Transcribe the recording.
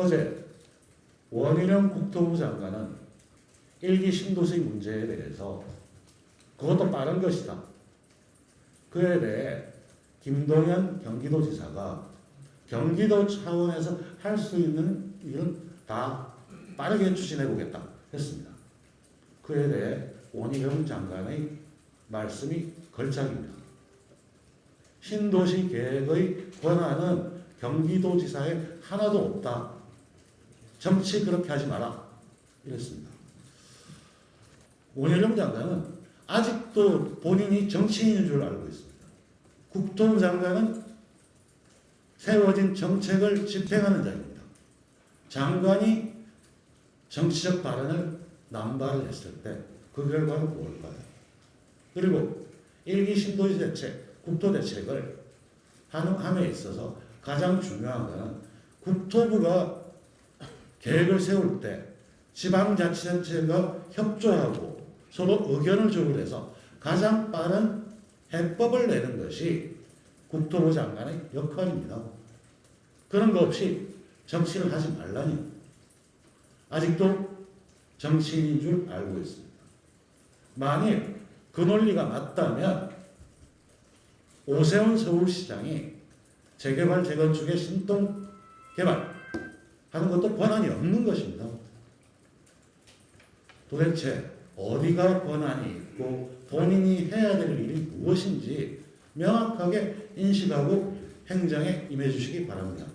어제 원희룡 국토부 장관은 일기 신도시 문제에 대해서 그것도 빠른 것이다. 그에 대해 김동연 경기도지사가 경기도 차원에서 할 수 있는 일은 다 빠르게 추진해 보겠다 했습니다. 그에 대해 원희룡 장관의 말씀이 걸작입니다. 신도시 계획의 권한은 경기도지사에 하나도 없다. 정치 그렇게 하지 마라. 이랬습니다. 원희룡 장관은 아직도 본인이 정치인인 줄 알고 있습니다. 국토부 장관은 세워진 정책을 집행하는 자입니다. 장관이 정치적 발언을 남발을 했을 때 그 결과는 뭘까요? 그리고 일기 신도시 대책, 국토 대책을 하는 함에 있어서 가장 중요한 것은 국토부가 계획을 세울 때 지방자치단체가 협조하고 서로 의견을 조율해서 가장 빠른 해법을 내는 것이 국토부 장관의 역할입니다. 그런 거 없이 정치를 하지 말라니. 아직도 정치인인 줄 알고 있습니다. 만일 그 논리가 맞다면 오세훈 서울시장이 재개발 재건축의 신동 개발 하는 것도 권한이 없는 것입니다. 도대체 어디가 권한이 있고 본인이 해야 될 일이 무엇인지 명확하게 인식하고 행정에 임해 주시기 바랍니다.